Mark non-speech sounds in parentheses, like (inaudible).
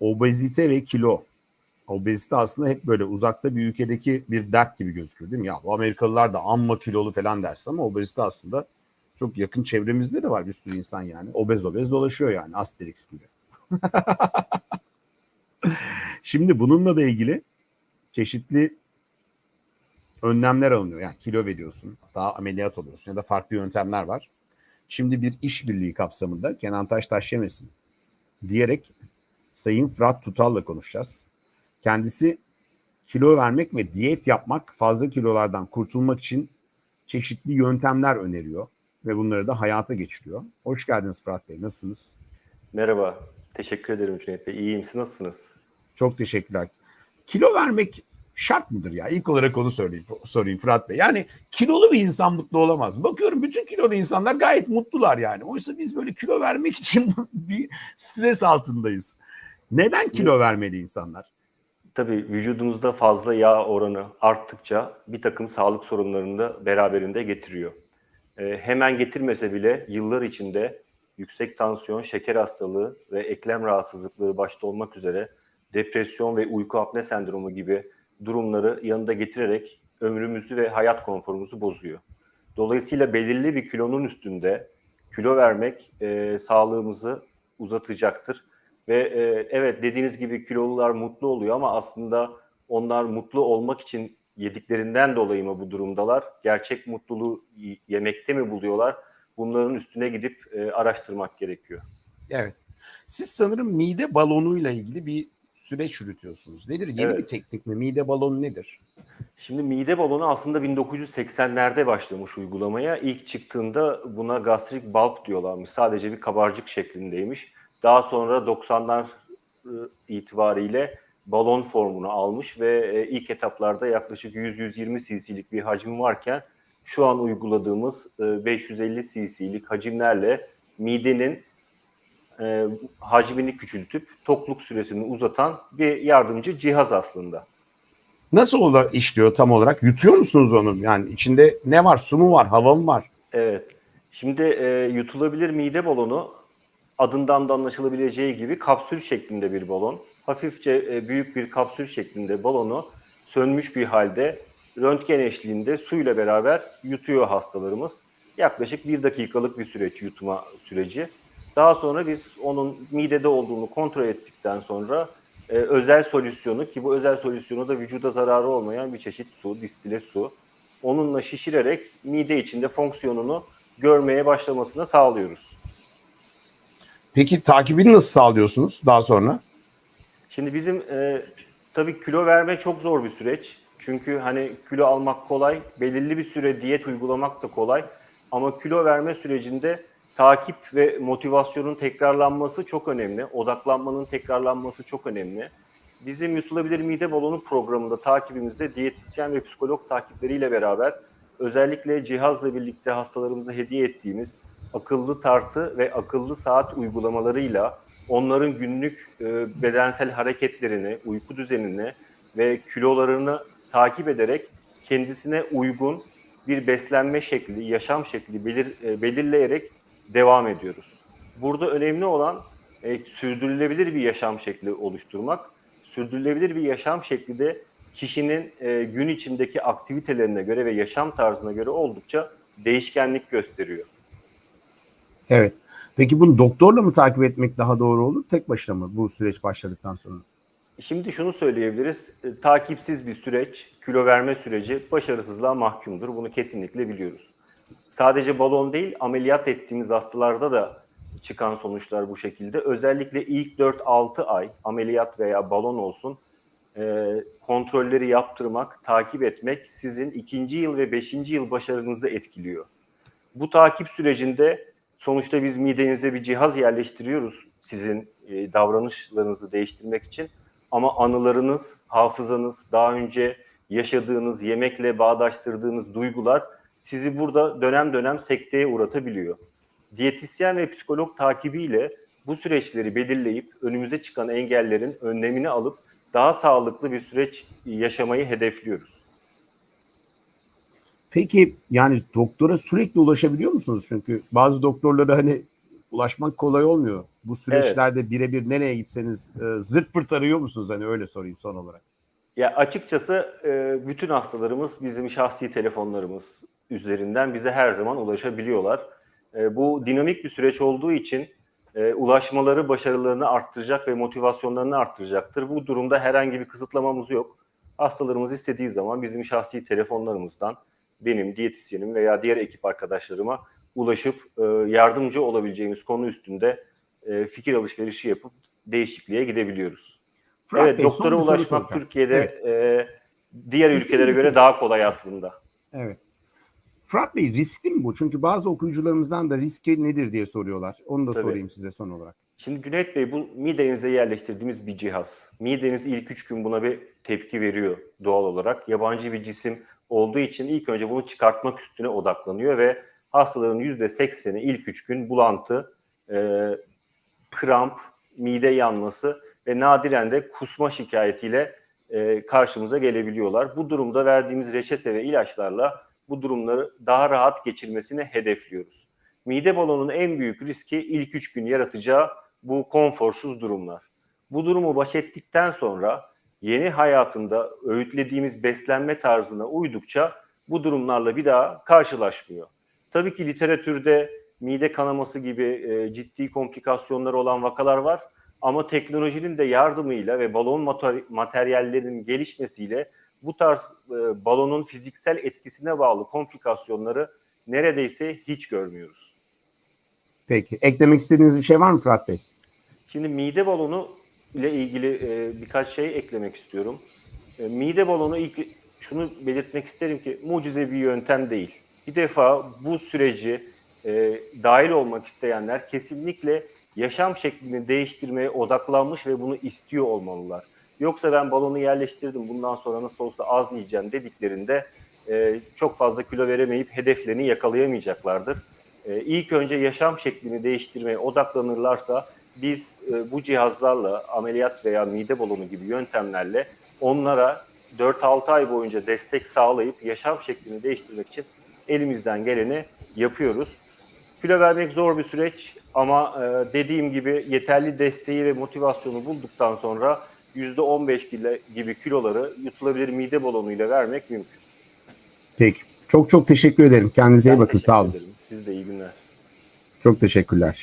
obezite ve kilo. Obezite aslında hep böyle uzakta bir ülkedeki bir dert gibi gözüküyor değil mi? Ya bu Amerikalılar da amma kilolu falan dersin ama obezite aslında çok yakın çevremizde de var bir sürü insan yani. Obez obez dolaşıyor yani Asterix gibi. (laughs) Şimdi bununla da ilgili çeşitli önlemler alınıyor. Yani kilo veriyorsun, daha ameliyat oluyorsun ya da farklı yöntemler var. Şimdi bir işbirliği kapsamında Kenan Taş taş yemesin diyerek Sayın Fırat Tutal'la konuşacağız. Kendisi kilo vermek ve diyet yapmak, fazla kilolardan kurtulmak için çeşitli yöntemler öneriyor ve bunları da hayata geçiriyor. Hoş geldiniz Fırat Bey, nasılsınız? Merhaba, teşekkür ederim Cüneyt Bey. İyiyim, siz nasılsınız? Çok teşekkürler. Kilo vermek şart mıdır ya? İlk olarak onu söyleyeyim, sorayım Fırat Bey. Yani kilolu bir insan mutlu olamaz. Bakıyorum bütün kilolu insanlar gayet mutlular yani. Oysa biz böyle kilo vermek için (laughs) bir stres altındayız. Neden kilo vermeli insanlar? Tabii vücudumuzda fazla yağ oranı arttıkça bir takım sağlık sorunlarını da beraberinde getiriyor. Ee, hemen getirmese bile yıllar içinde yüksek tansiyon, şeker hastalığı ve eklem rahatsızlıkları başta olmak üzere depresyon ve uyku apne sendromu gibi durumları yanında getirerek ömrümüzü ve hayat konforumuzu bozuyor. Dolayısıyla belirli bir kilonun üstünde kilo vermek e, sağlığımızı uzatacaktır. Ve e, evet dediğiniz gibi kilolular mutlu oluyor ama aslında onlar mutlu olmak için yediklerinden dolayı mı bu durumdalar? Gerçek mutluluğu yemekte mi buluyorlar? Bunların üstüne gidip e, araştırmak gerekiyor. Evet. Siz sanırım mide balonuyla ilgili bir süreç yürütüyorsunuz. Nedir? Yeni Evet. bir teknik mi? Mide balonu nedir? Şimdi mide balonu aslında 1980'lerde başlamış uygulamaya. İlk çıktığında buna gastrik bulb diyorlarmış. Sadece bir kabarcık şeklindeymiş. Daha sonra 90'lar ıı, itibariyle balon formunu almış ve e, ilk etaplarda yaklaşık 100-120 cc'lik bir hacim varken şu an uyguladığımız e, 550 cc'lik hacimlerle midenin e, hacmini küçültüp tokluk süresini uzatan bir yardımcı cihaz aslında. Nasıl olarak işliyor tam olarak? Yutuyor musunuz onu? Yani içinde ne var? Su mu var? Hava mı var? Evet. Şimdi e, yutulabilir mide balonu adından da anlaşılabileceği gibi kapsül şeklinde bir balon. Hafifçe e, büyük bir kapsül şeklinde balonu sönmüş bir halde röntgen eşliğinde suyla beraber yutuyor hastalarımız. Yaklaşık bir dakikalık bir süreç yutma süreci. Daha sonra biz onun midede olduğunu kontrol ettikten sonra e, özel solüsyonu ki bu özel solüsyonu da vücuda zararı olmayan bir çeşit su, distile su. Onunla şişirerek mide içinde fonksiyonunu görmeye başlamasını sağlıyoruz. Peki takibini nasıl sağlıyorsunuz daha sonra? Şimdi bizim e, tabii kilo verme çok zor bir süreç. Çünkü hani kilo almak kolay, belirli bir süre diyet uygulamak da kolay. Ama kilo verme sürecinde takip ve motivasyonun tekrarlanması çok önemli. Odaklanmanın tekrarlanması çok önemli. Bizim Yutulabilir Mide Balonu programında takibimizde diyetisyen ve psikolog takipleriyle beraber özellikle cihazla birlikte hastalarımıza hediye ettiğimiz akıllı tartı ve akıllı saat uygulamalarıyla onların günlük e, bedensel hareketlerini, uyku düzenini ve kilolarını takip ederek kendisine uygun bir beslenme şekli, yaşam şekli belir, e, belirleyerek devam ediyoruz. Burada önemli olan e, sürdürülebilir bir yaşam şekli oluşturmak. Sürdürülebilir bir yaşam şekli de kişinin e, gün içindeki aktivitelerine göre ve yaşam tarzına göre oldukça değişkenlik gösteriyor. Evet. Peki bunu doktorla mı takip etmek daha doğru olur? Tek başına mı bu süreç başladıktan sonra? Şimdi şunu söyleyebiliriz. E, takipsiz bir süreç, kilo verme süreci başarısızlığa mahkumdur. Bunu kesinlikle biliyoruz. Sadece balon değil, ameliyat ettiğimiz hastalarda da çıkan sonuçlar bu şekilde. Özellikle ilk 4-6 ay ameliyat veya balon olsun e, kontrolleri yaptırmak, takip etmek sizin ikinci yıl ve beşinci yıl başarınızı etkiliyor. Bu takip sürecinde sonuçta biz midenize bir cihaz yerleştiriyoruz sizin e, davranışlarınızı değiştirmek için. Ama anılarınız, hafızanız, daha önce yaşadığınız, yemekle bağdaştırdığınız duygular sizi burada dönem dönem sekteye uğratabiliyor. Diyetisyen ve psikolog takibiyle bu süreçleri belirleyip önümüze çıkan engellerin önlemini alıp daha sağlıklı bir süreç yaşamayı hedefliyoruz. Peki yani doktora sürekli ulaşabiliyor musunuz? Çünkü bazı doktorlara hani ulaşmak kolay olmuyor. Bu süreçlerde birebir nereye gitseniz e, zırt pırt arıyor musunuz? Hani öyle sorayım son olarak. Ya açıkçası e, bütün hastalarımız bizim şahsi telefonlarımız üzerinden bize her zaman ulaşabiliyorlar. E, bu dinamik bir süreç olduğu için e, ulaşmaları başarılarını arttıracak ve motivasyonlarını arttıracaktır. Bu durumda herhangi bir kısıtlamamız yok. Hastalarımız istediği zaman bizim şahsi telefonlarımızdan benim, diyetisyenim veya diğer ekip arkadaşlarıma ulaşıp e, yardımcı olabileceğimiz konu üstünde e, fikir alışverişi yapıp değişikliğe gidebiliyoruz. Fırat evet Bey, doktora ulaşmak. Türkiye'de Evet. e, diğer Bütün- ülkelere göre daha kolay aslında. Evet. Fırat Bey riskli mi bu? Çünkü bazı okuyucularımızdan da riski nedir diye soruyorlar. Onu da Tabii. sorayım size son olarak. Şimdi Cüneyt Bey bu midenize yerleştirdiğimiz bir cihaz. Mideniz ilk üç gün buna bir tepki veriyor doğal olarak. Yabancı bir cisim olduğu için ilk önce bunu çıkartmak üstüne odaklanıyor ve hastaların %80'i ilk üç gün bulantı, e, kramp, mide yanması ve nadiren de kusma şikayetiyle e, karşımıza gelebiliyorlar. Bu durumda verdiğimiz reçete ve ilaçlarla bu durumları daha rahat geçirmesini hedefliyoruz. Mide balonunun en büyük riski ilk 3 gün yaratacağı bu konforsuz durumlar. Bu durumu baş ettikten sonra yeni hayatında öğütlediğimiz beslenme tarzına uydukça bu durumlarla bir daha karşılaşmıyor. Tabii ki literatürde mide kanaması gibi e, ciddi komplikasyonları olan vakalar var ama teknolojinin de yardımıyla ve balon mater- materyallerinin gelişmesiyle bu tarz e, balonun fiziksel etkisine bağlı komplikasyonları neredeyse hiç görmüyoruz. Peki. Eklemek istediğiniz bir şey var mı Fırat Bey? Şimdi mide balonu ile ilgili e, birkaç şey eklemek istiyorum. E, mide balonu ilk şunu belirtmek isterim ki mucize bir yöntem değil. Bir defa bu süreci e, dahil olmak isteyenler kesinlikle yaşam şeklini değiştirmeye odaklanmış ve bunu istiyor olmalılar. Yoksa ben balonu yerleştirdim bundan sonra nasıl olsa az yiyeceğim dediklerinde e, çok fazla kilo veremeyip hedeflerini yakalayamayacaklardır. E, ilk önce yaşam şeklini değiştirmeye odaklanırlarsa biz e, bu cihazlarla ameliyat veya mide balonu gibi yöntemlerle onlara 4-6 ay boyunca destek sağlayıp yaşam şeklini değiştirmek için elimizden geleni yapıyoruz. Kilo vermek zor bir süreç ama e, dediğim gibi yeterli desteği ve motivasyonu bulduktan sonra %15 gibi, kiloları yutulabilir mide balonuyla vermek mümkün. Peki. Çok çok teşekkür ederim. Kendinize iyi Ben bakın. teşekkür Sağ olun. ederim. Siz de iyi günler. Çok teşekkürler.